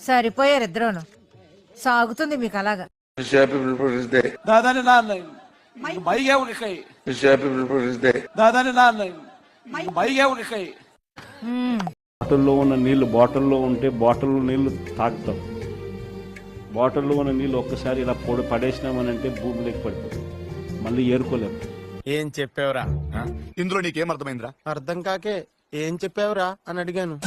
సరిపోయారు ఇద్దరును. సాగుతుంది మీకు అలాగా. దాదాని బైగే ఉనికై. దాదాని బైగే ఉనికై. బాటిల్లో ఉన్న నీళ్ళు బాటిల్లో ఉంటే బాటిల్లో నీళ్ళు తాగుతాం బాటిల్లో ఉన్న నీళ్ళు ఒక్కసారి ఇలా పొడి పడేసినామనంటే భూమిలోకి పడిపోతాం మళ్ళీ ఏరుకోలేము. ఏం చెప్పావురా? ఇందులో నీకేం అర్థమైందిరా? అర్థం కాకే ఏం చెప్పావురా? అని అడిగాను.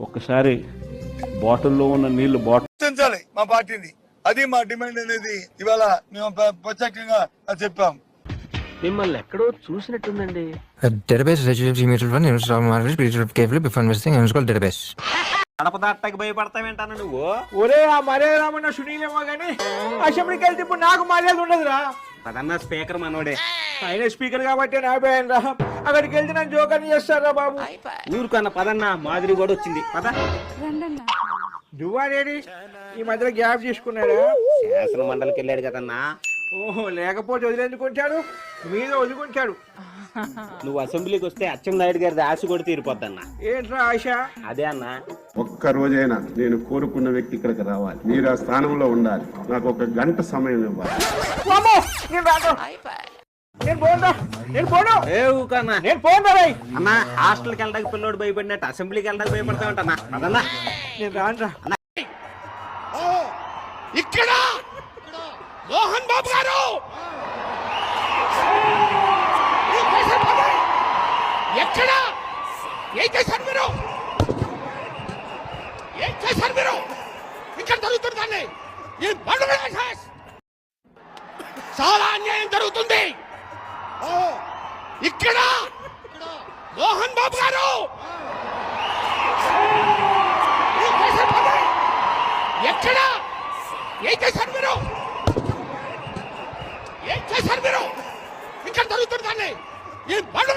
ఒక్కసారి బాటిల్లో ఉన్న నీళ్ళు బాటిల్ గుర్తించాలి మా పార్టీని. అది మా డిమాండ్ అనేది. ఇవాళ మేము ప్ర- ప్రత్యేకంగా చెప్పాం. మిమ్మల్ని ఎక్కడో చూసినట్టుందండి. A database is HTTP mutual fund, use stock market, be carefully before investing, and it's called database. గడప దాటకి భయపడతావేంటాను నువ్వు? ఒరే ఆ మర్యాద రామన్న సునీలేమో గానీ అసెంబ్లీకి వెళ్తే ఇప్పుడు నాకు మర్యాద ఉండదురా. పదన్న స్పీకర్ మనోడే. ఆయన స్పీకర్ కాబట్టి నా పోయాను రా. అక్కడికి వెళ్తే నన్ను జోకర్ని చేస్తారా బాబు? ఊరుకన్న పదన్న మాదిరి కూడా వచ్చింది. పద. దువ్వాడేడి ఈ మధ్యలో గ్యాప్ తీసుకున్నాడా శాసన మండలికి వెళ్ళాడు కదన్నా. ఓహో లేకపోతే వదిలేందుకుంటాడు మీద వదులుకుంటాడు నువ్వు అసెంబ్లీకి వస్తే అచ్చెన్నాయుడు గారి ఆశ కూడా తీరిపోద్దన్న. ఏంట్రా ఆశ? అదే అన్న. ఒక్క రోజైనా నేను కోరుకున్న వ్యక్తి ఇక్కడికి రావాలి. మీరు ఆ స్థానంలో ఉండాలి. నాకు ఒక గంట సమయం ఇవ్వాలి! నేను నేను పోను అన్న. హాస్టల్కి వెళ్ళడానికి పిల్లోడు భయపడినట్టు అసెంబ్లీకి వెళ్ళడానికి భయపడతా ఉంటానా నేను రాను ఇక్కడ! మోహన్ బాబు గారు? ఎక్కడ? ఏం చేశారు మీరు? ఏం చేశారు మీరు? ఇక్కడ జరుగుతుంది దాన్ని చాలా అన్యాయం జరుగుతుంది. ఇక్కడ? మోహన్ బాబు గారు! ఎక్కడ? ఏం చేశారు మీరు? ఏం చేశారు మీరు? ఇక్కడ జరుగుతుంది దాన్ని ఈ బండ్లు